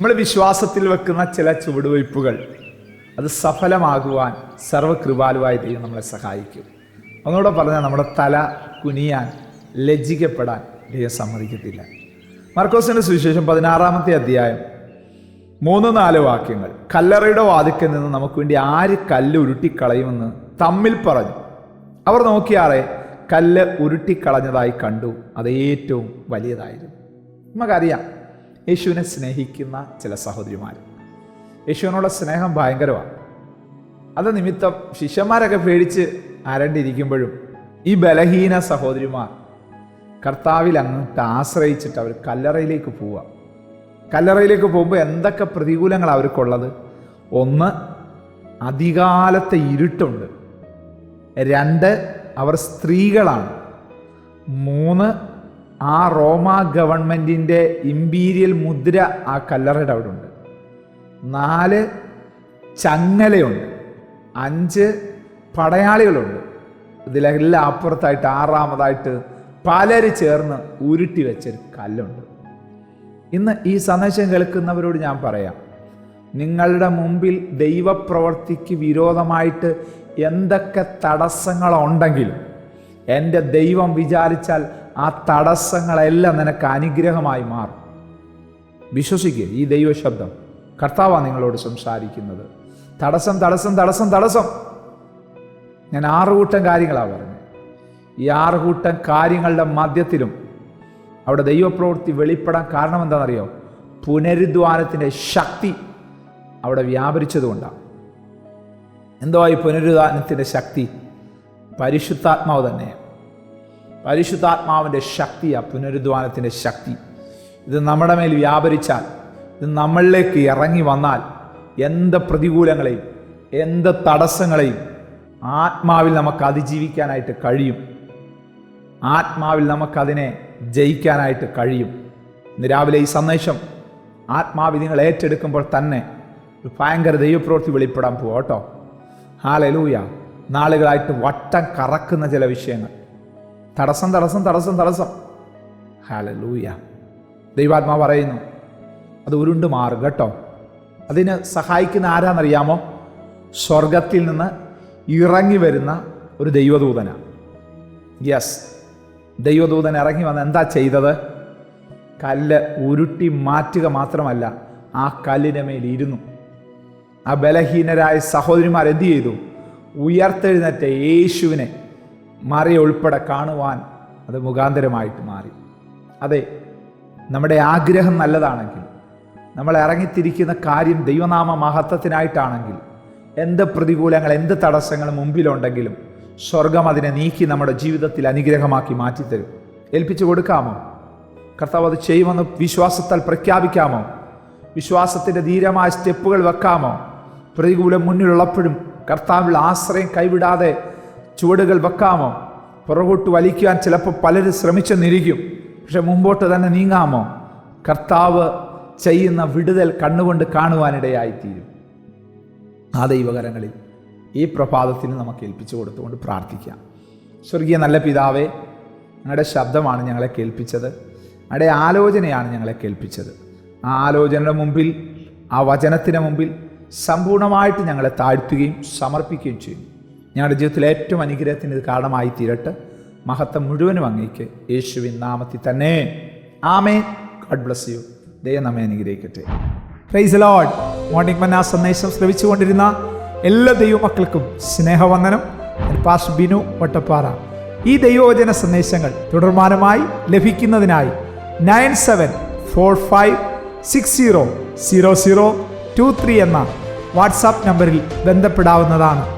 നമ്മൾ വിശ്വാസത്തിൽ വെക്കുന്ന ചില ചുവടുവയ്പ്പുകൾ അത് സഫലമാകുവാൻ സർവകൃപാലുവായ ദൈവം നമ്മളെ സഹായിക്കും. ഒന്നുകൂടെ പറഞ്ഞാൽ നമ്മുടെ തല കുനിയാൻ ലജ്ജിക്കപ്പെടാൻ ദൈവം സമ്മതിക്കത്തില്ല. മർക്കോസിന്റെ സുവിശേഷം പതിനാറാമത്തെ അധ്യായം മൂന്ന് നാല് വാക്യങ്ങൾ. കല്ലറയുടെ വാതിക്കൽ നിന്ന് നമുക്ക് വേണ്ടി ആര് കല്ല് ഉരുട്ടിക്കളയുമെന്ന് തമ്മിൽ പറഞ്ഞു. അവർ നോക്കിയാറെ കല്ല് ഉരുട്ടിക്കളഞ്ഞതായി കണ്ടു അത് ഏറ്റവും വലിയതായിരുന്നു. നമുക്കറിയാം യേശുവിനെ സ്നേഹിക്കുന്ന ചില സഹോദരിമാർ. യേശുവിനുള്ള സ്നേഹം ഭയങ്കരമാണ്. അത് നിമിത്തം ശിഷ്യന്മാരൊക്കെ പേടിച്ച് അരണ്ടിരിക്കുമ്പോഴും ഈ ബലഹീന സഹോദരിമാർ കർത്താവിൽ അങ്ങോട്ട് ആശ്രയിച്ചിട്ട് അവർ കല്ലറയിലേക്ക് പോവുക. കല്ലറയിലേക്ക് പോകുമ്പോൾ എന്തൊക്കെ പ്രതികൂലങ്ങൾ അവർക്കുള്ളത്? ഒന്ന് അധികാലത്തെ ഇരുട്ടുണ്ട്. രണ്ട് അവർ സ്ത്രീകളാണ്. മൂന്ന് ആ റോമ ഗവൺമെന്റിന്റെ ഇമ്പീരിയൽ മുദ്ര ആ കല്ലറയുടെ അവിടെ ഉണ്ട്. നാല് ചങ്ങലയുണ്ട്. അഞ്ച് പടയാളികളുണ്ട്. ഇതിലെല്ലാം അപ്പുറത്തായിട്ട് ആറാമതായിട്ട് പലര് ചേർന്ന് ഉരുട്ടി വെച്ചൊരു കല്ലുണ്ട്. ഇന്ന് ഈ സന്ദേശം കേൾക്കുന്നവരോട് ഞാൻ പറയാം നിങ്ങളുടെ മുമ്പിൽ ദൈവപ്രവർത്തിക്ക് വിരോധമായിട്ട് എന്തൊക്കെ തടസ്സങ്ങളുണ്ടെങ്കിലും എന്റെ ദൈവം വിചാരിച്ചാൽ ആ തടസ്സങ്ങളെല്ലാം നിനക്ക് അനുഗ്രഹമായി മാറും. വിശ്വസിക്കുക ഈ ദൈവശബ്ദം. കർത്താവാണ് നിങ്ങളോട് സംസാരിക്കുന്നത്. തടസ്സം തടസ്സം തടസ്സം തടസ്സം. ഞാൻ ആറ് കൂട്ടം കാര്യങ്ങളാണ് പറഞ്ഞത്. ഈ ആറ് കൂട്ടം കാര്യങ്ങളുടെ മധ്യത്തിലും അവിടെ ദൈവപ്രവൃത്തി വെളിപ്പെടാൻ കാരണം എന്താണെന്നറിയോ? പുനരുദ്ധാനത്തിന്റെ ശക്തി അവിടെ വ്യാപരിച്ചതുകൊണ്ടാണ് എന്തോ ഈ പുനരുദ്ധാനത്തിന്റെ ശക്തി പരിശുദ്ധാത്മാവ് തന്നെയാണ് പരിശുദ്ധാത്മാവിന്റെ ശക്തിയാണ് പുനരുദ്ധാനത്തിന്റെ ശക്തി. ഇത് നമ്മുടെ മേൽ വ്യാപരിച്ചാൽ ഇത് നമ്മളിലേക്ക് ഇറങ്ങി വന്നാൽ എന്ത് പ്രതികൂലങ്ങളെയും എന്ത് തടസ്സങ്ങളെയും ആത്മാവിൽ നമുക്ക് അതിജീവിക്കാനായിട്ട് കഴിയും. ആത്മാവിൽ നമുക്കതിനെ ജയിക്കാനായിട്ട് കഴിയും. ഇന്ന് രാവിലെ ഈ സന്ദേശം ആത്മാവിൽ നിങ്ങൾ ഏറ്റെടുക്കുമ്പോൾ തന്നെ ഒരു ഭയങ്കര ദൈവപ്രവൃത്തി വെളിപ്പെടാൻ പോകട്ടോ കേട്ടോ. ഹാലലൂയ. നാളുകളായിട്ട് വട്ടം കറക്കുന്ന ചില വിഷയങ്ങൾ. തടസ്സം തടസ്സം തടസ്സം തടസ്സം. ഹാലലൂയ ദൈവാത്മാ പറയുന്നു അത് ഉരുണ്ട് മാറും കേട്ടോ. അതിന് സഹായിക്കുന്ന ആരാന്നറിയാമോ? സ്വർഗത്തിൽ നിന്ന് ഇറങ്ങി വരുന്ന ഒരു ദൈവദൂതനാണ് യെസ് ദൈവദൂതൻ ഇറങ്ങി വന്ന് എന്താ ചെയ്തത്? കല്ല് ഉരുട്ടി മാറ്റുക മാത്രമല്ല ആ കല്ലിന്റെ മേൽ ഇരുന്നു. ആ ബലഹീനരായ സഹോദരിമാർ എന്തു ചെയ്തു? ഉയർത്തെഴുന്നേറ്റ യേശുവിനെ മറിയ ഉൾപ്പെടെ കാണുവാൻ അത് മുഖാന്തരമായിട്ട് മാറി. അതെ നമ്മുടെ ആഗ്രഹം നല്ലതാണെങ്കിൽ നമ്മൾ ഇറങ്ങിത്തിരിക്കുന്ന കാര്യം ദൈവനാമ മഹത്വത്തിനായിട്ടാണെങ്കിൽ എന്ത് പ്രതികൂലങ്ങൾ എന്ത് തടസ്സങ്ങൾ മുമ്പിലുണ്ടെങ്കിലും സ്വർഗം അതിനെ നീക്കി നമ്മുടെ ജീവിതത്തിൽ അനുഗ്രഹമാക്കി മാറ്റിത്തരും. ഏൽപ്പിച്ചു കൊടുക്കാമോ? കർത്താവ് അത് ചെയ്യുമെന്ന് വിശ്വാസത്താൽ പ്രഖ്യാപിക്കാമോ? വിശ്വാസത്തിന്റെ ധീരമായ സ്റ്റെപ്പുകൾ വെക്കാമോ? പ്രതികൂലം മുന്നിലുള്ളപ്പോഴും കർത്താവിൽ ആശ്രയം കൈവിടാതെ ചുവടുകൾ വെക്കാമോ? പുറകോട്ട് വലിക്കുവാൻ ചിലപ്പോൾ പലരും ശ്രമിച്ചെന്നിരിക്കും പക്ഷെ മുമ്പോട്ട് തന്നെ നീങ്ങാമോ? കർത്താവ് ചെയ്യുന്ന വിടുതൽ കണ്ണുകൊണ്ട് കാണുവാനിടയായിത്തീരും. ആ ദൈവകരങ്ങളിൽ ഈ പ്രഭാതത്തിന് നമുക്ക് ഏൽപ്പിച്ചു കൊടുത്തുകൊണ്ട് പ്രാർത്ഥിക്കാം. സ്വർഗീയ നല്ല പിതാവേ ഞങ്ങളുടെ ശബ്ദമാണ് ഞങ്ങളെ കേൾപ്പിച്ചത്. ഞങ്ങളുടെ ആലോചനയാണ് ഞങ്ങളെ കേൾപ്പിച്ചത്. ആ ആലോചനയുടെ മുമ്പിൽ ആ വചനത്തിന് മുമ്പിൽ സമ്പൂർണമായിട്ട് ഞങ്ങളെ താഴ്ത്തുകയും സമർപ്പിക്കുകയും ചെയ്യും ഞങ്ങളുടെ ജീവിതത്തിൽ ഏറ്റവും അനുഗ്രഹത്തിന് ഇത് കാരണമായി തീരട്ടെ. മഹത്വം മുഴുവനും അങ്ങേക്ക് യേശുവിൻ നാമത്തിൽ തന്നെ. ആമേ ഗഡ് ബ്ലസ് യു ദൈവം നമ്മെ അനുഗ്രഹിക്കട്ടെ. പ്രൈസ് ലോഡ് മോർണിംഗ് മന്ന സന്ദേശം ശ്രമിച്ചുകൊണ്ടിരുന്ന എല്ലാ ദൈവമക്കൾക്കും സ്നേഹവന്ദനം. പാസ് ബിനു വട്ടപ്പാറ ഈ ദൈവവചന സന്ദേശങ്ങൾ തുടർമാനമായി ലഭിക്കുന്നതിനായി nine seven four five six zero zero zero two three എന്ന വാട്സാപ്പ് നമ്പറിൽ ബന്ധപ്പെടാവുന്നതാണ്.